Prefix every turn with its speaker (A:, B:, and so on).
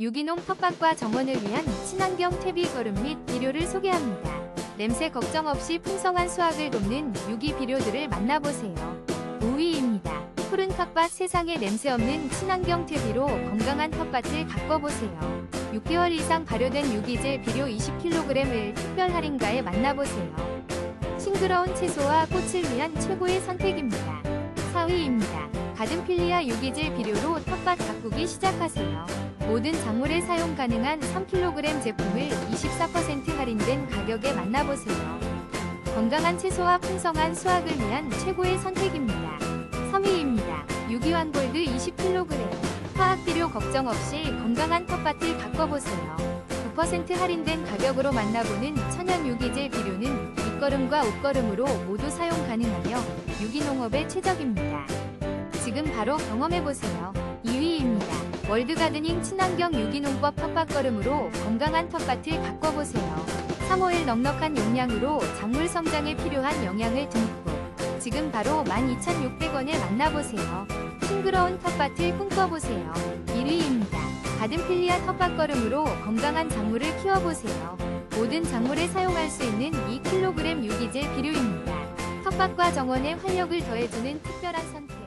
A: 유기농 텃밭과 정원을 위한 친환경 퇴비 거름 및 비료를 소개합니다. 냄새 걱정 없이 풍성한 수확을 돕는 유기 비료들을 만나보세요. 5위입니다. 푸른 텃밭 세상에 냄새 없는 친환경 퇴비로 건강한 텃밭을 가꿔보세요. 6개월 이상 발효된 유기질 비료 20kg을 특별 할인가에 만나보세요. 싱그러운 채소와 꽃을 위한 최고의 선택입니다. 4위입니다. 가든필리아 유기질 비료로 텃밭 가꾸기 시작하세요. 모든 작물에 사용 가능한 3kg 제품을 24% 할인된 가격에 만나보세요. 건강한 채소와 풍성한 수확을 위한 최고의 선택입니다. 3위입니다. 유기환 골드 20kg. 화학 비료 걱정 없이 건강한 텃밭을 가꿔보세요. 9% 할인된 가격으로 만나보는 천연 유기질 비료는 밑거름과 옷거름으로 모두 사용 가능하며 유기농업에 최적입니다. 지금 바로 경험해보세요. 2위입니다. 월드가드닝 친환경 유기농법 텃밭거름으로 건강한 텃밭을 가꿔보세요. 3호일 넉넉한 용량으로 작물 성장에 필요한 영양을 듬뿍. 지금 바로 12,600원에 만나보세요. 싱그러운 텃밭을 꿈꿔보세요. 1위입니다. 가든필리아 텃밭거름으로 건강한 작물을 키워보세요. 모든 작물에 사용할 수 있는 2kg 유기질 비료입니다. 텃밭과 정원에 활력을 더해주는 특별한 선택.